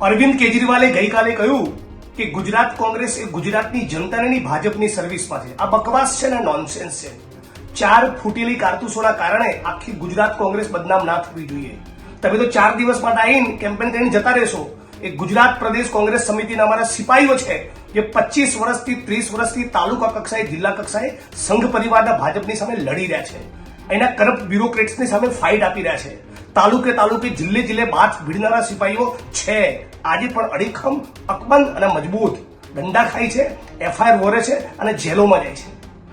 અરવિંદ કેજરીવાલે ગઈકાલે કહ્યું કે ગુજરાત કોંગ્રેસ એ ગુજરાતની જનતાને ની ભાજપની સર્વિસમાં છે. આ બકવાસ છે ને નોનસેન્સ છે. ચાર ફૂટેલી કારતૂસોના કારણે આખી ગુજરાત કોંગ્રેસ બદનામ ના થવી જોઈએ. તમે તો ચાર દિવસ માટે આવીને કેમ્પેન કરીને જતા રહેશો. એ ગુજરાત પ્રદેશ કોંગ્રેસ સમિતિના અમારા સિપાહીઓ છે જે પચીસ વર્ષથી ત્રીસ વર્ષથી તાલુકા કક્ષાએ, જિલ્લા કક્ષાએ સંઘ પરિવારના ભાજપની સામે લડી રહ્યા છે. એના કરપ્ટ બ્યુરોક્રેટ્સની સામે ફાઇટ આપી રહ્યા છે. તાલુકે તાલુકે જિલ્લે જિલ્લે બાથ ભીડનારા સિપાહીઓ છે આજે પણ અડીખમ અકબંધ અને મજબૂત દંડા ખાય છે એફઆઈઆર વોરે છે અને જેલોમાં જાય છે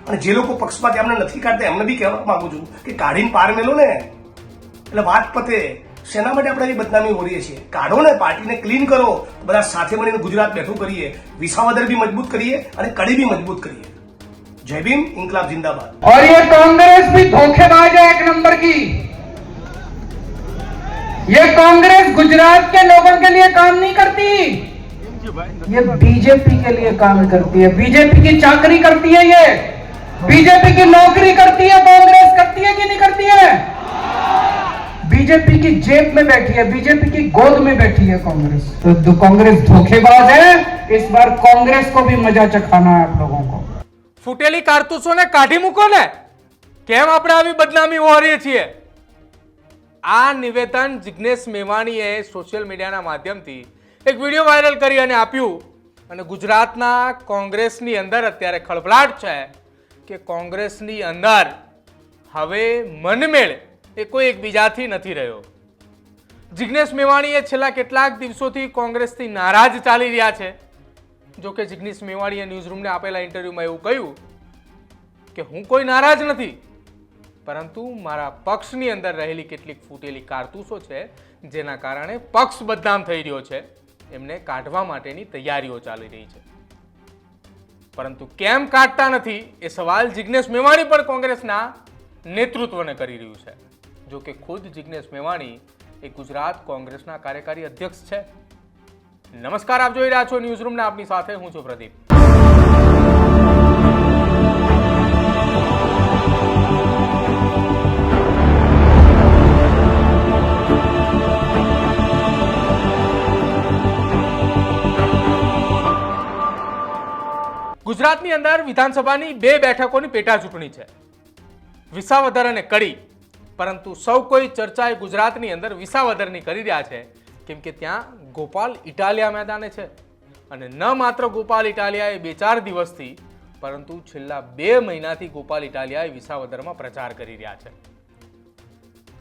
અને જે લોકો પક્ષમાંથી એમને નથી કાઢતા એમને બી કહેવા માંગુ છું કે કાઢીને પાર મેલો ને એટલે વાત પતે શેના માટે આપણે આવી બદનામી ઓરીએ છીએ કાઢો ને પાર્ટીને ક્લીન કરો બધા સાથે મળીને ગુજરાત બેઠું કરીએ વિસાવદર બી મજબૂત કરીએ અને કડી બી મજબૂત કરીએ જય ભીમ ઇન્કલાબ જિંદાબાદ और ये कांग्रेस भी धोखेबाज है एक नंबर की ये कांग्रेस गुजरात के लोगों के लिए काम नहीं करती ये बीजेपी के लिए काम करती है बीजेपी की चाकरी करती है ये बीजेपी की नौकरी करती है कांग्रेस करती है कि नहीं करती है बीजेपी की जेब में बैठी है बीजेपी की गोद में बैठी है कांग्रेस तो, तो कांग्रेस धोखेबाज है इस बार कांग्रेस को भी मजा चखाना है आप लोगों को ફૂટેલી કારતૂસોને કાઢી મૂકો ને કેમ આપણે આવી બદનામી ઓહરીએ છીએ આ નિવેદન જિજ્ઞેશ મેવાણીએ સોશિયલ મીડિયાના માધ્યમથી એક વીડિયો વાયરલ કરી અને આપ્યું. અને ગુજરાતના કોંગ્રેસની અંદર અત્યારે ખળભળાટ છે કે કોંગ્રેસની અંદર હવે મનમેળ એ કોઈ એકબીજાથી નથી રહ્યો. જિજ્ઞેશ મેવાણીએ છેલ્લા કેટલાક દિવસોથી કોંગ્રેસથી નારાજ ચાલી રહ્યા છે. જો કે જિગ્નેશ મેવાણીએ ન્યૂઝરૂમને આપેલા ઇન્ટરવ્યુમાં એવું કહ્યું કે હું કોઈ નારાજ નથી. પરંતુ મારા પક્ષની અંદર રહેલી કેટલીક ફૂટેલી કારતૂસો છે, જેના કારણે પક્ષ બદનામ થઈ રહ્યો છે. એમને કાઢવા માટેની તૈયારીઓ ચાલી રહી છે. પરંતુ કેમ કાઢતા નથી, એ સવાલ જિગ્નેશ મેવાણી પણ કોંગ્રેસના નેતૃત્વને કરી રહ્યું છે. જો કે ખુદ જિગ્નેશ મેવાણી એ ગુજરાત કોંગ્રેસના કાર્યકારી અધ્યક્ષ છે. નમસ્કાર, આપ જોઈ રહ્યા છો ન્યૂઝ રૂમ આપની સાથે હું છું પ્રદીપ. ગુજરાતની અંદર વિધાનસભાની બે બેઠકોની પેટા ચૂંટણી છે. વિસાવદર અને કડી. પરંતુ સૌ કોઈ ચર્ચા એ ગુજરાતની અંદર વિસાવદરની કરી રહ્યા છે. કેમ કે ત્યાં ગોપાલ ઇટાલિયા મેદાને છે. અને ન માત્ર ગોપાલ ઇટાલિયાએ બે ચાર દિવસથી, પરંતુ છેલ્લા બે મહિનાથી ગોપાલ ઇટાલિયાએ વિસાવદરમાં પ્રચાર કરી રહ્યા છે.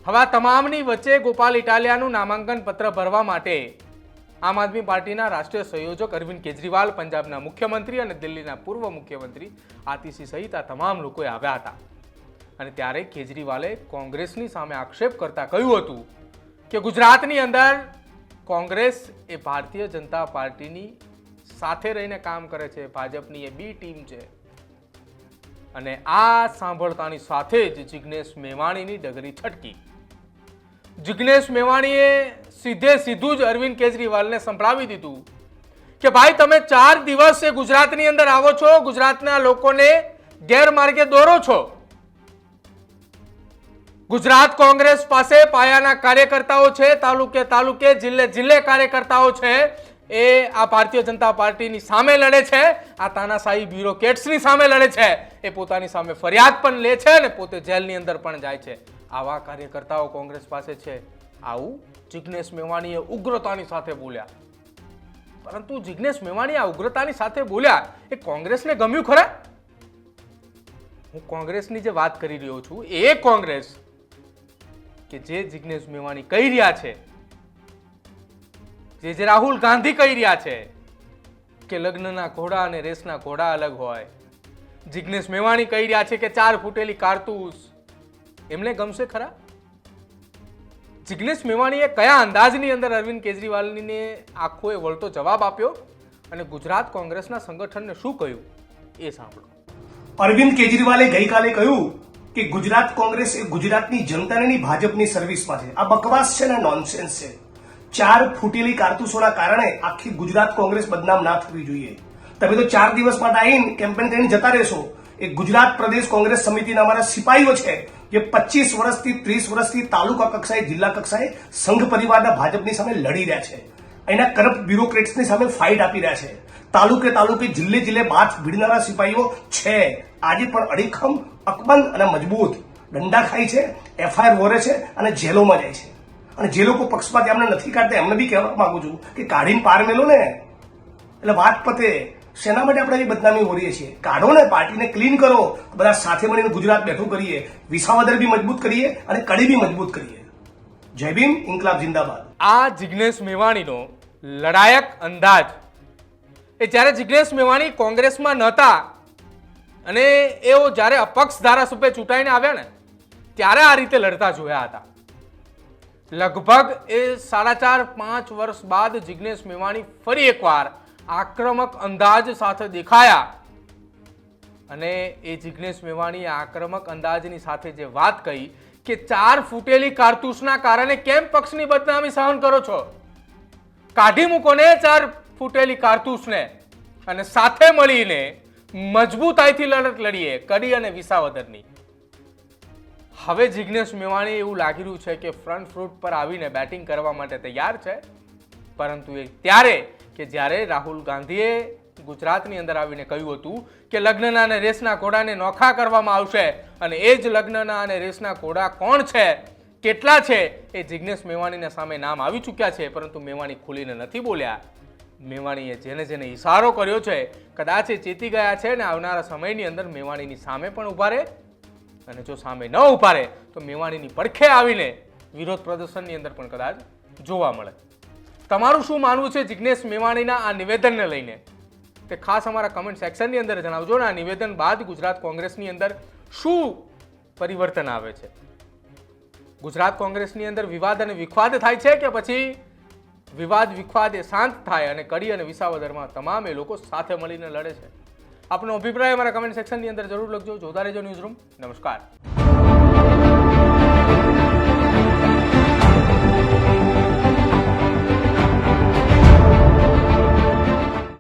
હવે તમામની વચ્ચે ગોપાલ ઇટાલિયાનું નામાંકન પત્ર ભરવા માટે આમ આદમી પાર્ટીના રાષ્ટ્રીય સંયોજક અરવિંદ કેજરીવાલ, પંજાબના મુખ્યમંત્રી અને દિલ્હીના પૂર્વ મુખ્યમંત્રી આતિશી સહિત આ તમામ લોકોએ આવ્યા હતા. અને ત્યારે કેજરીવાલે કોંગ્રેસની સામે આક્ષેપ કરતા કહ્યું હતું કે ગુજરાતની અંદર કોંગ્રેસ એ ભારતીય જનતા પાર્ટીની સાથે રહીને કામ કરે છે, ભાજપની એ બી ટીમ છે. અને આ સાંભળતાની સાથે જ જિજ્ઞેશ મેવાણીની ડગરી છટકી. જિગ્નેશ મેવાણીએ સીધે સીધું જ અરવિંદ કેજરીવાલને સંભળાવી દીધું કે ભાઈ, તમે ચાર દિવસ એ ગુજરાતની અંદર આવો છો, ગુજરાતના લોકોને ગેરમાર્ગે દોરો છો. ગુજરાત કોંગ્રેસ પાસે પાયાના કાર્યકર્તાઓ છે, તાલુકે તાલુકે, જિલ્લે જિલ્લે કાર્યકર્તાઓ છે, એ આ ભારતીય જનતા પાર્ટીની સામે લડે છે, આ તાનાશાહી બ્યુરોક્રેટ્સની સામે લડે છે, એ પોતાની સામે ફરિયાદ પણ લે છે અને પોતે જેલની અંદર પણ જાય છે. આવા કાર્યકર્તાઓ કોંગ્રેસ પાસે છે. આવું જિગ્નેશ મેવાણીએ ઉગ્રતાની સાથે બોલ્યા. પરંતુ જિગ્નેશ મેવાણી આ ઉગ્રતાની સાથે બોલ્યા એ કોંગ્રેસને ગમ્યું ખરા? હું કોંગ્રેસની જે વાત કરી રહ્યો છું એ કોંગ્રેસ કે જે જિગ્નેશ મેવાણી કહી રહ્યા છે. જે જે રાહુલ ગાંધી કહી રહ્યા છે કે લગ્નના ઘોડા અને રેસના ઘોડા અલગ હોય. જિગ્નેશ મેવાણી કહી રહ્યા છે કે ચાર ફૂટેલી કારતૂસ એમને ગમશે ખરા? જિગ્નેશ મેવાણીએ કયા અંદાજની અંદર અરવિંદ કેજરીવાલને આખો એ વળતો જવાબ આપ્યો અને ગુજરાત કોંગ્રેસના સંગઠનને શું કહ્યું? એ સાંભળો. અરવિંદ કેજરીવાલે ગઈકાલે કહ્યું કે ગુજરાત કોંગ્રેસ એ ગુજરાતની જનતાને ભાજપની સર્વિસમાં છે. આ બકવાસ છે ને નોનસેન્સ છે. ચાર ફૂટેલી કારતૂસોના કારણે આખી ગુજરાત કોંગ્રેસ બદનામ ના થવી જોઈએ. તમે તો ચાર દિવસ માટે આવીને કેમ્પેન કરીને જતા રહેશો. એ ગુજરાત પ્રદેશ કોંગ્રેસ સમિતિના અમારા સિપાહીઓ છે. જે પચીસ વર્ષથી ત્રીસ વર્ષથી તાલુકા કક્ષાએ, જિલ્લા કક્ષાએ સંઘ પરિવારના ભાજપની સામે લડી રહ્યા છે. એના કરપ્ટ બ્યુરોક્રેટ્સની સામે ફાઇટ આપી રહ્યા છે. તાલુકે તાલુકે, જિલ્લે જિલ્લે બાથ ભીડનારા સિપાહીઓ છે. આજે પણ અડીખમ, અકબંધ અને મજબૂત દંડા ખાય છે, એફઆઈઆર વોરે છે અને જેલોમાં જાય છે. અને જે લોકો પક્ષપાત એમને નથી કાઢતા, એમને બી કહેવા માંગુ છું કે કાઢીને પાર મેલો ને. એટલે વાત પતે શેના માટે આપણે આવી બદનામી ઓરીએ છીએ? કાઢો ને, પાર્ટીને ક્લીન કરો. બધા સાથે મળીને ગુજરાત બેઠું કરીએ. વિસાવદર બી મજબૂત કરીએ અને કડી બી મજબૂત કરીએ. જય ભીમ, ઇન્કલાબ જિંદાબાદ. આ જિગ્નેશ મેવાણીનો લડાયક અંદાજ. એ જ્યારે જિગ્નેશ મેવાણી કોંગ્રેસમાં નહોતા અને એઓ જ્યારે અપક્ષ ધારાસભ્ય ચૂંટાઈને આવ્યા ને, ત્યારે આ રીતે લડતા જોયા હતા. લગભગ એ સાડા ચાર, પાંચ વર્ષ બાદ જિગ્નેશ મેવાણી ફરી એકવાર આક્રમક અંદાજ સાથે દેખાયા. અને એ જિગ્નેશ મેવાણીએ આક્રમક અંદાજની સાથે જે વાત કહી કે ચાર ફૂટેલી કારતૂસના કારણે કેમ પક્ષની બદનામી સહન કરો છો? કાઢી મૂકો ને ચાર ફૂટેલી કારતૂસને અને સાથે મળીને મજબૂતાઈથી લડત લડીએ, કડી અને વિસાવદરની. હવે જિગ્નેશ મેવાણી એવું લાગી રહ્યું છે કે ફ્રન્ટ ફ્રૂટ પર આવીને બેટિંગ કરવા માટે તૈયાર છે, પરંતુ એ ત્યારે કે જ્યારે રાહુલ ગાંધીએ ગુજરાતની અંદર આવીને કહ્યું હતું કે લગ્નના અને રેસના ઘોડાને નોખા કરવામાં આવશે અને એ જ લગ્નના અને રેસના ઘોડા કોણ છે, કેટલા છે, એ જિગ્નેશ મેવાણીના સામે નામ આવી ચૂક્યા છે, પરંતુ મેવાણી ખુલીને નથી બોલ્યા. મેવાણીએ જેને જેને ઇશારો કર્યો છે, કદાચ એ ચેતી ગયા છે અને આવનારા સમયની અંદર મેવાણીની સામે પણ ઊભા રહે અને જો સામે ન ઊભા રહે, તો મેવાણીની પડખે આવીને વિરોધ પ્રદર્શનની અંદર પણ કદાચ જોવા મળે. તમારું શું માનવું છે જિજ્ઞેશ મેવાણીના આ નિવેદનને લઈને? તે ખાસ અમારા કમેન્ટ સેક્શનની અંદર જણાવજો ને આ નિવેદન બાદ ગુજરાત કોંગ્રેસની અંદર શું પરિવર્તન આવે છે? ગુજરાત કોંગ્રેસની અંદર વિવાદ અને વિખવાદ થાય છે કે પછી વિવાદ, વિખવાદ એ શાંત થાય અને કડી અને વિસાવદરમાં તમામ એ લોકો સાથે મળીને લડે છે? આપનો અભિપ્રાય અમારા કમેન્ટ સેક્શનની અંદર જરૂર લખજો. જોતા રહેજો ન્યૂઝ રૂમ નમસ્કાર.